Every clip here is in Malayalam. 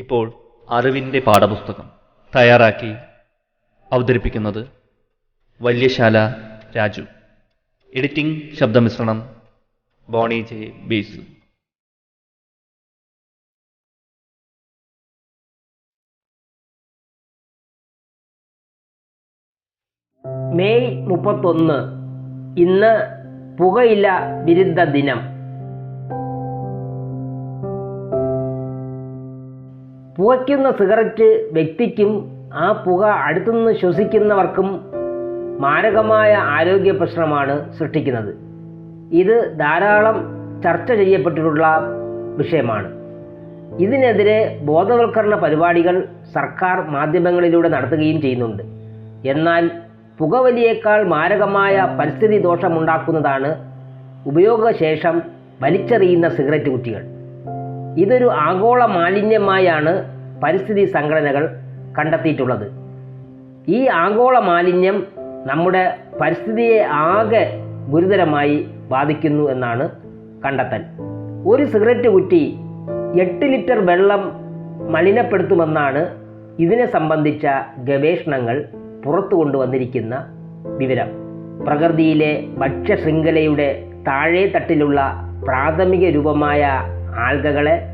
ഇപ്പോൾ അറിവിന്റെ പാഠപുസ്തകം തയ്യാറാക്കി അവതരിപ്പിക്കുന്നത് വല്യശാല രാജു. എഡിറ്റിംഗ് ശബ്ദമിശ്രണം ബോണി ജെ ബേസ്. മെയ് മുപ്പത്തൊന്ന്. ഇന്ന് പുകയില വിരുദ്ധ ദിനം. പുകയ്ക്കുന്ന സിഗരറ്റ് വ്യക്തിക്കും ആ പുക അടുത്തുനിന്ന് ശ്വസിക്കുന്നവർക്കും മാരകമായ ആരോഗ്യ പ്രശ്നമാണ് സൃഷ്ടിക്കുന്നത്. ഇത് ധാരാളം ചർച്ച ചെയ്യപ്പെട്ടിട്ടുള്ള വിഷയമാണ്. ഇതിനെതിരെ ബോധവൽക്കരണ പരിപാടികൾ സർക്കാർ മാധ്യമങ്ങളിലൂടെ നടത്തുകയും ചെയ്യുന്നുണ്ട്. എന്നാൽ പുകവലിയേക്കാൾ മാരകമായ പരിസ്ഥിതി ദോഷമുണ്ടാക്കുന്നതാണ് ഉപയോഗശേഷം വലിച്ചെറിയുന്ന സിഗരറ്റ് കുറ്റികൾ. ഇതൊരു ആഗോള മാലിന്യമായാണ് പരിസ്ഥിതി സംഘടനകൾ കണ്ടെത്തിയിട്ടുള്ളത്. ഈ ആഗോള മാലിന്യം നമ്മുടെ പരിസ്ഥിതിയെ ആകെ ഗുരുതരമായി ബാധിക്കുന്നു എന്നാണ് കണ്ടെത്തൽ. ഒരു സിഗരറ്റ് കുറ്റി എട്ട് ലിറ്റർ വെള്ളം മലിനപ്പെടുത്തുമെന്നാണ് ഇതിനെ സംബന്ധിച്ച ഗവേഷണങ്ങൾ പുറത്തു കൊണ്ടുവന്നിരിക്കുന്ന വിവരം. പ്രകൃതിയിലെ ഭക്ഷ്യശൃംഖലയുടെ താഴെ തട്ടിലുള്ള പ്രാഥമിക രൂപമായ ആൽഗകളെ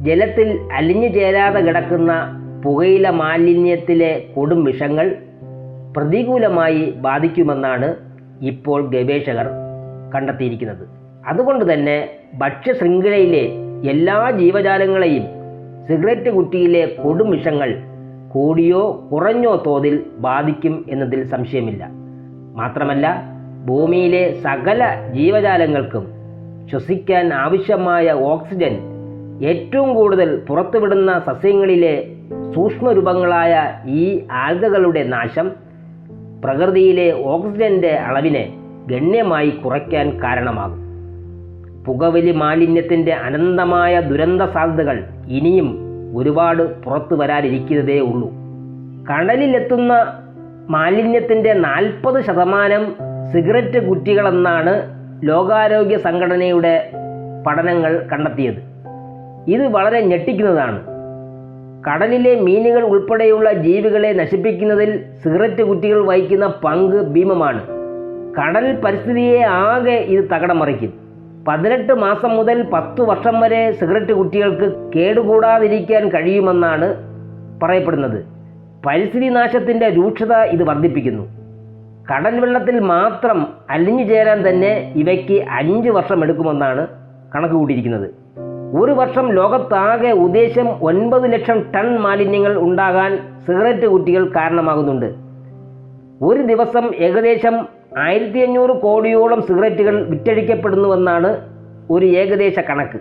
ജലത്തിൽ അലിഞ്ഞു ചേരാതെ കിടക്കുന്ന പുകയില മാലിന്യത്തിലെ കൊടും വിഷങ്ങൾ പ്രതികൂലമായി ബാധിക്കുമെന്നാണ് ഇപ്പോൾ ഗവേഷകർ കണ്ടെത്തിയിരിക്കുന്നത്. അതുകൊണ്ട് തന്നെ ഭക്ഷ്യശൃംഖലയിലെ എല്ലാ ജീവജാലങ്ങളെയും സിഗരറ്റ് കുറ്റിയിലെ കൊടും വിഷങ്ങൾ കൂടിയോ കുറഞ്ഞോ തോതിൽ ബാധിക്കും എന്നതിൽ സംശയമില്ല. മാത്രമല്ല ഭൂമിയിലെ സകല ജീവജാലങ്ങൾക്കും ശ്വസിക്കാൻ ആവശ്യമായ ഓക്സിജൻ ഏറ്റവും കൂടുതൽ പുറത്തുവിടുന്ന സസ്യങ്ങളിലെ സൂക്ഷ്മരൂപങ്ങളായ ഈ ആൽഗകളുടെ നാശം പ്രകൃതിയിലെ ഓക്സിജന്റെ അളവിനെ ഗണ്യമായി കുറയ്ക്കാൻ കാരണമാകും. പുകവലി മാലിന്യത്തിന്റെ അനന്തമായ ദുരന്ത സാധ്യതകൾ ഇനിയും ഒരുപാട് പുറത്തു വരാനിരിക്കുന്നതേ ഉള്ളൂ. കടലിലെത്തുന്ന മാലിന്യത്തിന്റെ നാൽപ്പത് ശതമാനം സിഗരറ്റ് കുറ്റികളെന്നാണ് ലോകാരോഗ്യ സംഘടനയുടെ പഠനങ്ങൾ കണ്ടെത്തിയത്. ഇത് വളരെ ഞെട്ടിക്കുന്നതാണ്. കടലിലെ മീനുകൾ ഉൾപ്പെടെയുള്ള ജീവികളെ നശിപ്പിക്കുന്നതിൽ സിഗരറ്റ് കുറ്റികൾ വഹിക്കുന്ന പങ്ക് ഭീമമാണ്. കടൽ പരിസ്ഥിതിയെ ആകെ ഇത് തകടം മറിക്കും പതിനെട്ട് മാസം മുതൽ പത്ത് വർഷം വരെ സിഗരറ്റ് കുറ്റികൾക്ക് കേടുകൂടാതിരിക്കാൻ കഴിയുമെന്നാണ് പറയപ്പെടുന്നത്. പരിസ്ഥിതി നാശത്തിന്റെ രൂക്ഷത ഇത് വർദ്ധിപ്പിക്കുന്നു. കടൽ വെള്ളത്തിൽ മാത്രം അലിഞ്ഞു ചേരാൻ തന്നെ ഇവയ്ക്ക് അഞ്ച് വർഷം എടുക്കുമെന്നാണ് കണക്ക് കൂട്ടിയിരിക്കുന്നത്. ഒരു വർഷം ലോകത്താകെ ഉദ്ദേശം ഒൻപത് ലക്ഷം ടൺ മാലിന്യങ്ങൾ ഉണ്ടാകാൻ സിഗരറ്റ് കുറ്റികൾ കാരണമാകുന്നുണ്ട്. ഒരു ദിവസം ഏകദേശം ആയിരത്തി അഞ്ഞൂറ് കോടിയോളം സിഗരറ്റുകൾ വിറ്റഴിക്കപ്പെടുന്നുവെന്നാണ് ഒരു ഏകദേശ കണക്ക്.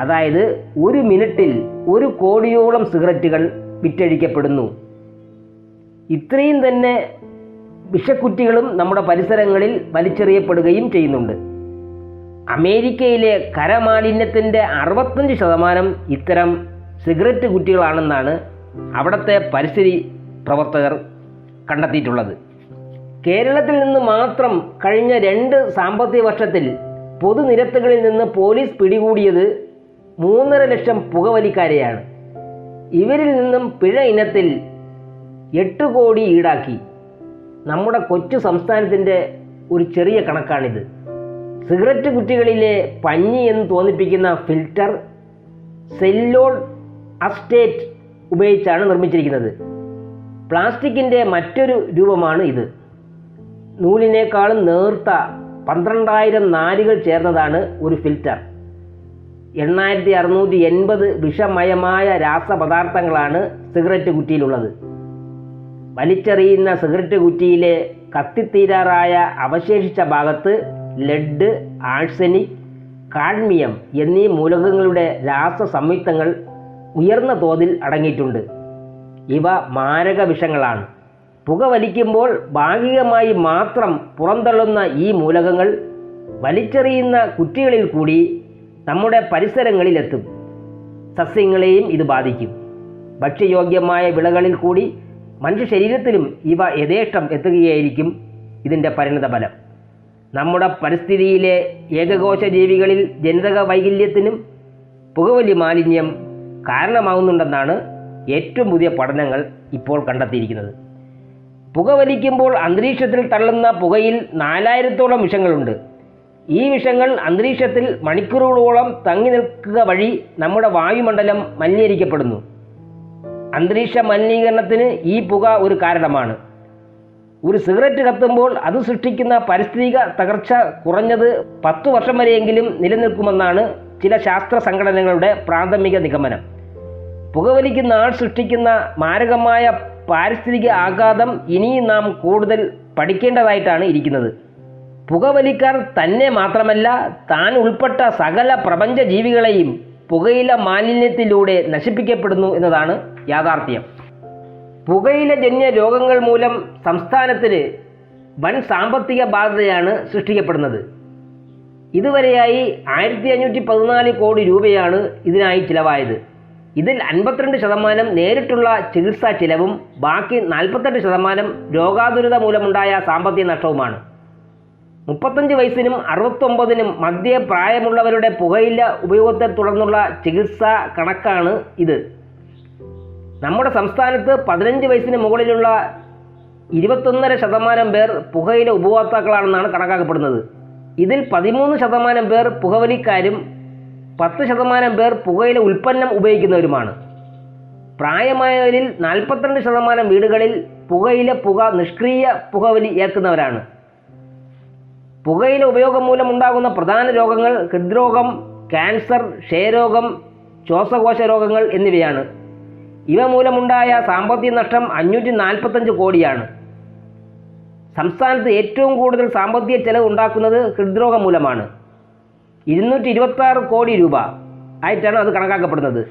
അതായത് ഒരു മിനിറ്റിൽ ഒരു കോടിയോളം സിഗരറ്റുകൾ വിറ്റഴിക്കപ്പെടുന്നു. ഇത്രയും തന്നെ വിഷക്കുറ്റികളും നമ്മുടെ പരിസരങ്ങളിൽ വലിച്ചെറിയപ്പെടുകയും ചെയ്യുന്നുണ്ട്. അമേരിക്കയിലെ കരമാലിന്യത്തിന്റെ അറുപത്തഞ്ച് ശതമാനം ഇത്തരം സിഗരറ്റ് കുറ്റികളാണെന്നാണ് അവിടുത്തെ പരിസ്ഥിതി പ്രവർത്തകർ കണ്ടെത്തിയിട്ടുള്ളത്. കേരളത്തിൽ നിന്ന് മാത്രം കഴിഞ്ഞ രണ്ട് സാമ്പത്തിക വർഷത്തിൽ പൊതുനിരത്തുകളിൽ നിന്ന് പോലീസ് പിടികൂടിയത് മൂന്നര ലക്ഷം പുകവലിക്കാരെയാണ്. ഇവരിൽ നിന്നും പിഴ ഇനത്തിൽ എട്ട് കോടി ഈടാക്കി. നമ്മുടെ കൊച്ചു സംസ്ഥാനത്തിന്റെ ഒരു ചെറിയ കണക്കാണിത്. സിഗരറ്റ് കുറ്റികളിലെ പഞ്ഞി എന്ന് തോന്നിപ്പിക്കുന്ന ഫിൽറ്റർ സെല്ലോൾ അസ്റ്റേറ്റ് ഉപയോഗിച്ചാണ് നിർമ്മിച്ചിരിക്കുന്നത്. പ്ലാസ്റ്റിക്കിന്റെ മറ്റൊരു രൂപമാണ് ഇത്. നൂലിനേക്കാളും നേർത്ത പന്ത്രണ്ടായിരം നാരുകൾ ചേർന്നതാണ് ഒരു ഫിൽറ്റർ എണ്ണായിരത്തി അറുന്നൂറ്റി എൺപത് വിഷമയമായ രാസപദാർത്ഥങ്ങളാണ് സിഗരറ്റ് കുറ്റിയിലുള്ളത്. വലിച്ചെറിയുന്ന സിഗരറ്റ് കുറ്റിയിലെ കത്തിത്തീരാറായ അവശേഷിച്ച ഭാഗത്ത് ലെഡ് ആഴ്സനിക് കാഡ്മിയം എന്നീ മൂലകങ്ങളുടെ രാസ സംയുക്തങ്ങൾ ഉയർന്ന തോതിൽ അടങ്ങിയിട്ടുണ്ട്. ഇവ മാരക വിഷങ്ങളാണ്. പുക വലിക്കുമ്പോൾ ഭാഗികമായി മാത്രം പുറന്തള്ളുന്ന ഈ മൂലകങ്ങൾ വലിച്ചെറിയുന്ന കുറ്റികളിൽ കൂടി നമ്മുടെ പരിസരങ്ങളിലെത്തും. സസ്യങ്ങളെയും ഇത് ബാധിക്കും. ഭക്ഷ്യയോഗ്യമായ വിളകളിൽ കൂടി മനുഷ്യ ശരീരത്തിലും ഇവ യഥേഷ്ടം എത്തുകയായിരിക്കും ഇതിന്റെ പരിണിത ഫലം നമ്മുടെ പരിസ്ഥിതിയിലെ ഏകകോശ ജീവികളിൽ ജനിതക വൈകല്യത്തിനും പുകവലി മാലിന്യം കാരണമാകുന്നുണ്ടെന്നാണ് ഏറ്റവും പുതിയ പഠനങ്ങൾ ഇപ്പോൾ കണ്ടെത്തിയിരിക്കുന്നത്. പുകവലിക്കുമ്പോൾ അന്തരീക്ഷത്തിൽ തള്ളുന്ന പുകയിൽ നാലായിരത്തോളം വിഷങ്ങളുണ്ട്. ഈ വിഷങ്ങൾ അന്തരീക്ഷത്തിൽ മണിക്കൂറുകളോളം തങ്ങി നിൽക്കുക വഴി നമ്മുടെ വായുമണ്ഡലം മലിനീകരിക്കപ്പെടുന്നു. അന്തരീക്ഷ മലിനീകരണത്തിന് ഈ പുക ഒരു കാരണമാണ്. ഒരു സിഗരറ്റ് കത്തുമ്പോൾ അത് സൃഷ്ടിക്കുന്ന പരിസ്ഥിതിക തകർച്ച കുറഞ്ഞത് പത്തു വർഷം വരെയെങ്കിലും നിലനിൽക്കുമെന്നാണ് ചില ശാസ്ത്ര സംഘടനകളുടെ പ്രാഥമിക നിഗമനം. പുകവലിക്കുന്ന ആൾ സൃഷ്ടിക്കുന്ന മാരകമായ പാരിസ്ഥിതിക ആഘാതം ഇനിയും നാം കൂടുതൽ പഠിക്കേണ്ടതായിട്ടാണ് ഇരിക്കുന്നത്. പുകവലിക്കാർ തന്നെ മാത്രമല്ല താൻ ഉൾപ്പെട്ട സകല പ്രപഞ്ച ജീവികളെയും പുകയില മാലിന്യത്തിലൂടെ നശിപ്പിക്കപ്പെടുന്നു എന്നതാണ് യാഥാർത്ഥ്യം. പുകയില ജന്യ രോഗങ്ങൾ മൂലം സംസ്ഥാനത്തിന് വൻ സാമ്പത്തിക ബാധ്യതയാണ് സൃഷ്ടിക്കപ്പെടുന്നത്. ഇതുവരെയായി ആയിരത്തി അഞ്ഞൂറ്റി പതിനാല് കോടി രൂപയാണ് ഇതിനായി ചിലവായത്. ഇതിൽ അൻപത്തിരണ്ട് ശതമാനം നേരിട്ടുള്ള ചികിത്സാ ചിലവും ബാക്കി നാൽപ്പത്തെട്ട് ശതമാനം രോഗാതുരത മൂലമുണ്ടായ സാമ്പത്തിക നഷ്ടവുമാണ്. മുപ്പത്തഞ്ച് വയസ്സിനും അറുപത്തൊമ്പതിനും മധ്യ പ്രായമുള്ളവരുടെ പുകയില ഉപയോഗത്തെ തുടർന്നുള്ള ചികിത്സാ കണക്കാണ് ഇത്. നമ്മുടെ സംസ്ഥാനത്ത് പതിനഞ്ച് വയസ്സിന് മുകളിലുള്ള ഇരുപത്തൊന്നര ശതമാനം പേർ പുകയില ഉപഭോക്താക്കളാണെന്നാണ് കണക്കാക്കപ്പെടുന്നത്. ഇതിൽ പതിമൂന്ന് ശതമാനം പേർ പുകവലിക്കാരും പത്ത് ശതമാനം പേർ പുകയില ഉൽപ്പന്നം ഉപയോഗിക്കുന്നവരുമാണ്. പ്രായമായവരിൽ നാൽപ്പത്തിരണ്ട് ശതമാനം വീടുകളിൽ പുകയില പുക നിഷ്ക്രിയ പുകവലി ഏൽക്കുന്നവരാണ്. പുകയില ഉപയോഗം മൂലം ഉണ്ടാകുന്ന പ്രധാന രോഗങ്ങൾ ഹൃദ്രോഗം ക്യാൻസർ ക്ഷയരോഗം ശ്വാസകോശ രോഗങ്ങൾ എന്നിവയാണ്. ഇവ മൂലമുണ്ടായ സാമ്പത്തിക നഷ്ടം അഞ്ഞൂറ്റി നാൽപ്പത്തഞ്ച് കോടിയാണ്. സംസ്ഥാനത്ത് ഏറ്റവും കൂടുതൽ സാമ്പത്തിക ചെലവ് ഉണ്ടാക്കുന്നത് ഹൃദ്രോഗം മൂലമാണ്. ഇരുന്നൂറ്റി ഇരുപത്തി ആറ് കോടി രൂപ ആയിട്ടാണ് അത് കണക്കാക്കപ്പെടുന്നത്.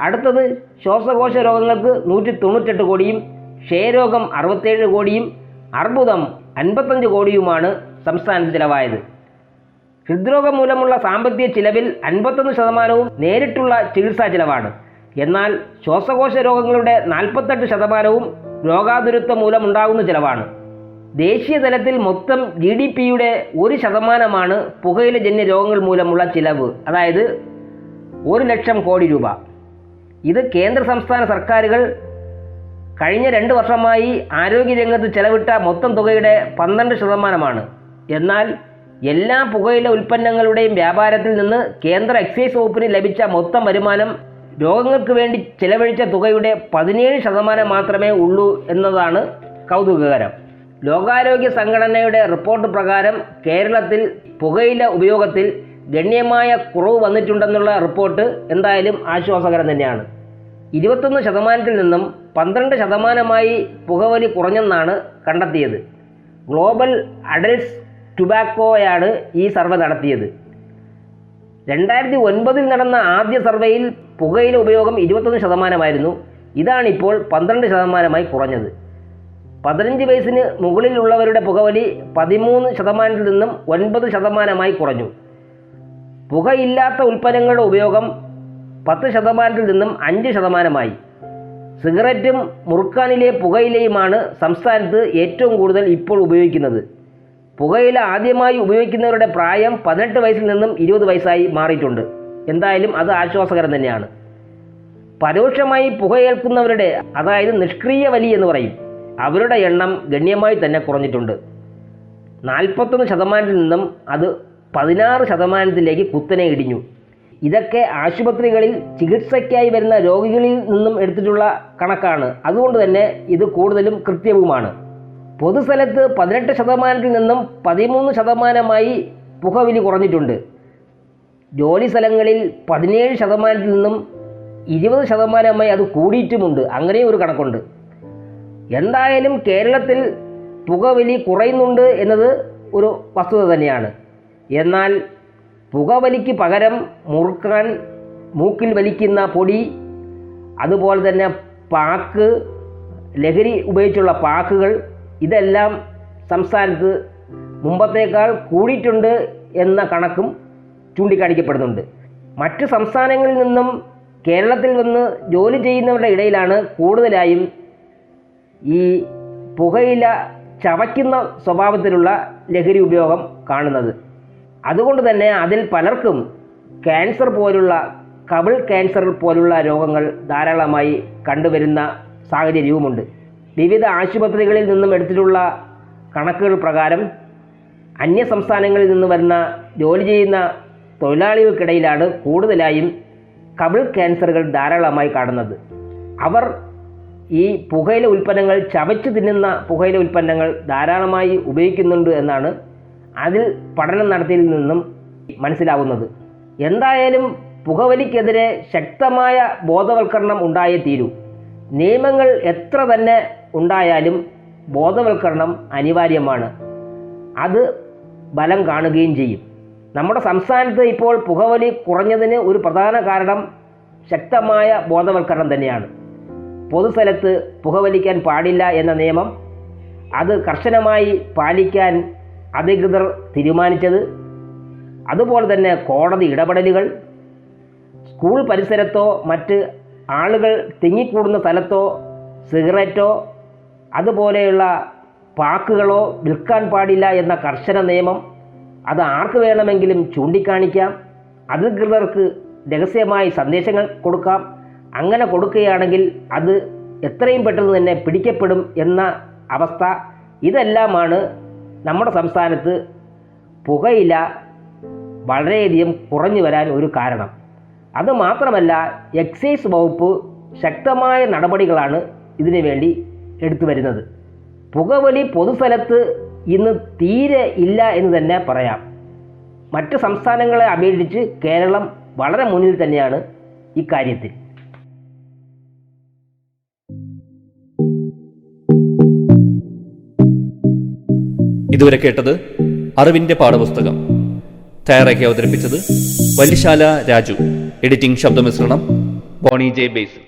അടുത്തത് ശ്വാസകോശ രോഗങ്ങൾക്ക് നൂറ്റി തൊണ്ണൂറ്റെട്ട് കോടിയും ക്ഷയരോഗം അറുപത്തേഴ് കോടിയും അർബുദം അൻപത്തഞ്ച് കോടിയുമാണ് സംസ്ഥാനത്ത് ചിലവായത് ഹൃദ്രോഗം മൂലമുള്ള സാമ്പത്തിക ചിലവിൽ അൻപത്തൊന്ന് ശതമാനവും നേരിട്ടുള്ള ചികിത്സാ ചിലവാണ്. എന്നാൽ ശ്വാസകോശ രോഗങ്ങളുടെ നാൽപ്പത്തെട്ട് ശതമാനവും രോഗാതുരത്വം മൂലമുണ്ടാകുന്ന ചിലവാണ്. ദേശീയ തലത്തിൽ മൊത്തം ജി ഡി പിയുടെ ഒരു ശതമാനമാണ് പുകയിലജന്യ രോഗങ്ങൾ മൂലമുള്ള ചിലവ് അതായത് ഒരു ലക്ഷം കോടി രൂപ. ഇത് കേന്ദ്ര സംസ്ഥാന സർക്കാരുകൾ കഴിഞ്ഞ രണ്ട് വർഷമായി ആരോഗ്യരംഗത്ത് ചെലവിട്ട മൊത്തം തുകയുടെ പന്ത്രണ്ട് ശതമാനമാണ്. എന്നാൽ എല്ലാ പുകയില ഉൽപ്പന്നങ്ങളുടെയും വ്യാപാരത്തിൽ നിന്ന് കേന്ദ്ര എക്സൈസ് വകുപ്പിന് ലഭിച്ച മൊത്തം വരുമാനം രോഗങ്ങൾക്ക് വേണ്ടി ചെലവഴിച്ച തുകയുടെ പതിനേഴ് ശതമാനം മാത്രമേ ഉള്ളൂ എന്നതാണ് കൗതുകകരം. ലോകാരോഗ്യ സംഘടനയുടെ റിപ്പോർട്ട് പ്രകാരം കേരളത്തിൽ പുകയില ഉപയോഗത്തിൽ ഗണ്യമായ കുറവ് വന്നിട്ടുണ്ടെന്നുള്ള റിപ്പോർട്ട് എന്തായാലും ആശ്വാസകരം തന്നെയാണ്. ഇരുപത്തൊന്ന് ശതമാനത്തിൽ നിന്നും പന്ത്രണ്ട് ശതമാനമായി പുകവലി കുറഞ്ഞെന്നാണ് കണ്ടെത്തിയത്. ഗ്ലോബൽ അഡൽട്സ് ടുബാക്കോയാണ് ഈ സർവേ നടത്തിയത്. രണ്ടായിരത്തി ഒൻപതിൽ നടന്ന ആദ്യ സർവേയിൽ പുകയില ഉപയോഗം ഇരുപത്തൊന്ന് ശതമാനമായിരുന്നു. ഇതാണിപ്പോൾ പന്ത്രണ്ട് ശതമാനമായി കുറഞ്ഞത്. പതിനഞ്ച് വയസ്സിന് മുകളിലുള്ളവരുടെ പുകവലി പതിമൂന്ന് ശതമാനത്തിൽ നിന്നും ഒൻപത് ശതമാനമായി കുറഞ്ഞു. പുകയില്ലാത്ത ഉൽപ്പന്നങ്ങളുടെ ഉപയോഗം പത്ത് ശതമാനത്തിൽ നിന്നും അഞ്ച് ശതമാനമായി. സിഗരറ്റും മുറുക്കാനിലെ പുകയിലയുമാണ് സംസ്ഥാനത്ത് ഏറ്റവും കൂടുതൽ ഇപ്പോൾ ഉപയോഗിക്കുന്നത്. പുകയില ആദ്യമായി ഉപയോഗിക്കുന്നവരുടെ പ്രായം പതിനെട്ട് വയസ്സിൽ നിന്നും ഇരുപത് വയസ്സായി മാറിയിട്ടുണ്ട്. എന്തായാലും അത് ആശ്വാസകരം തന്നെയാണ്. പരോക്ഷമായി പുകയേൽക്കുന്നവരുടെ അതായത് നിഷ്ക്രിയ വലി എന്ന് പറയും അവരുടെ എണ്ണം ഗണ്യമായി തന്നെ കുറഞ്ഞിട്ടുണ്ട്. നാൽപ്പത്തൊന്ന് ശതമാനത്തിൽ നിന്നും അത് പതിനാറ് ശതമാനത്തിലേക്ക് കുത്തനെ ഇടിഞ്ഞു. ഇതൊക്കെ ആശുപത്രികളിൽ ചികിത്സയ്ക്കായി വരുന്ന രോഗികളിൽ നിന്നും എടുത്തിട്ടുള്ള കണക്കാണ്. അതുകൊണ്ട് തന്നെ ഇത് കൂടുതലും കൃത്യവുമാണ്. പൊതുസ്ഥലത്ത് പതിനെട്ട് ശതമാനത്തിൽ നിന്നും പതിമൂന്ന് ശതമാനമായി പുകവലി കുറഞ്ഞിട്ടുണ്ട്. ജോലി സ്ഥലങ്ങളിൽ പതിനേഴ് ശതമാനത്തിൽ നിന്നും ഇരുപത് ശതമാനമായി അത് കൂടിയിട്ടുമുണ്ട്. അങ്ങനെയും ഒരു കണക്കുണ്ട്. എന്തായാലും കേരളത്തിൽ പുകവലി കുറയുന്നുണ്ട് എന്നത് ഒരു വസ്തുത തന്നെയാണ്. എന്നാൽ പുകവലിക്ക് പകരം മുറുക്കാൻ മൂക്കിൽ വലിക്കുന്ന പൊടി അതുപോലെ തന്നെ പാക്ക് ലഹരി ഉപയോഗിച്ചുള്ള പാക്കുകൾ ഇതെല്ലാം സംസ്ഥാനത്ത് മുമ്പത്തേക്കാൾ കൂടിയിട്ടുണ്ട് എന്ന കണക്കും ചൂണ്ടിക്കാണിക്കപ്പെടുന്നുണ്ട്. മറ്റ് സംസ്ഥാനങ്ങളിൽ നിന്നും കേരളത്തിൽ വന്ന് ജോലി ചെയ്യുന്നവരുടെ ഇടയിലാണ് കൂടുതലായും ഈ പുകയില ചവയ്ക്കുന്ന സ്വഭാവത്തിലുള്ള ലഹരി ഉപയോഗം കാണുന്നത്. അതുകൊണ്ട് തന്നെ അതിൽ പലർക്കും ക്യാൻസർ പോലുള്ള കവിൾ ക്യാൻസർ പോലുള്ള രോഗങ്ങൾ ധാരാളമായി കണ്ടുവരുന്ന സാഹചര്യവുമുണ്ട്. വിവിധ ആശുപത്രികളിൽ നിന്നും എടുത്തിട്ടുള്ള കണക്കുകൾ പ്രകാരം അന്യ സംസ്ഥാനങ്ങളിൽ നിന്ന് വരുന്ന ജോലി ചെയ്യുന്ന തൊഴിലാളികൾക്കിടയിലാണ് കൂടുതലായും കവിൾ ക്യാൻസറുകൾ ധാരാളമായി കാണുന്നത്. അവർ ഈ പുകയില ഉൽപ്പന്നങ്ങൾ ചവച്ച് തിന്നുന്ന പുകയില ഉൽപ്പന്നങ്ങൾ ധാരാളമായി ഉപയോഗിക്കുന്നുണ്ട് എന്നാണ് അതിൽ പഠനം നടത്തിയതിൽ നിന്നും മനസ്സിലാവുന്നത്. എന്തായാലും പുകവലിക്കെതിരെ ശക്തമായ ബോധവൽക്കരണം ഉണ്ടായേ തീരൂ. നിയമങ്ങൾ എത്ര തന്നെ ഉണ്ടായാലും ബോധവൽക്കരണം അനിവാര്യമാണ്. അത് ബലം കാണുകയും ചെയ്യും. നമ്മുടെ സംസ്ഥാനത്ത് ഇപ്പോൾ പുകവലി കുറഞ്ഞതിന് ഒരു പ്രധാന കാരണം ശക്തമായ ബോധവൽക്കരണം തന്നെയാണ്. പൊതുസ്ഥലത്ത് പുകവലിക്കാൻ പാടില്ല എന്ന നിയമം അത് കർശനമായി പാലിക്കാൻ അധികൃതർ തീരുമാനിച്ചത് അതുപോലെ തന്നെ കോടതി ഇടപെടലുകൾ സ്കൂൾ പരിസരത്തോ മറ്റ് ആളുകൾ തിങ്ങിക്കൂടുന്ന സ്ഥലത്തോ സിഗരറ്റോ അതുപോലെയുള്ള പാക്കുകളോ വിൽക്കാൻ പാടില്ല എന്ന കർശന നിയമം അത് ആർക്ക് വേണമെങ്കിലും ചൂണ്ടിക്കാണിക്കാം. അധികൃതർക്ക് രഹസ്യമായി സന്ദേശങ്ങൾ കൊടുക്കാം. അങ്ങനെ കൊടുക്കുകയാണെങ്കിൽ അത് എത്രയും പെട്ടെന്ന് തന്നെ പിടിക്കപ്പെടും എന്ന അവസ്ഥ. ഇതെല്ലാമാണ് നമ്മുടെ സംസ്ഥാനത്ത് പുകയില വളരെയധികം കുറഞ്ഞു വരാൻ ഒരു കാരണം. അതുമാത്രമല്ല എക്സൈസ് വകുപ്പ് ശക്തമായ നടപടികളാണ് ഇതിനു വേണ്ടി എടുത്തു വരുന്നത്. പുകവലി പൊതുസ്ഥലത്ത് ഇന്ന് തീരെ ഇല്ല എന്ന് തന്നെ പറയാം. മറ്റ് സംസ്ഥാനങ്ങളെ അപേക്ഷിച്ച് കേരളം വളരെ മുന്നിൽ തന്നെയാണ് ഇക്കാര്യത്തിൽ. ഇതുവരെ കേട്ടത് അറിവിന്റെ പാഠപുസ്തകം. തയ്യാറാക്കി അവതരിപ്പിച്ചത് വല്യശാല രാജു. എഡിറ്റിംഗ് ശബ്ദമിശ്രണം ബോണി ജെ ബേസ്.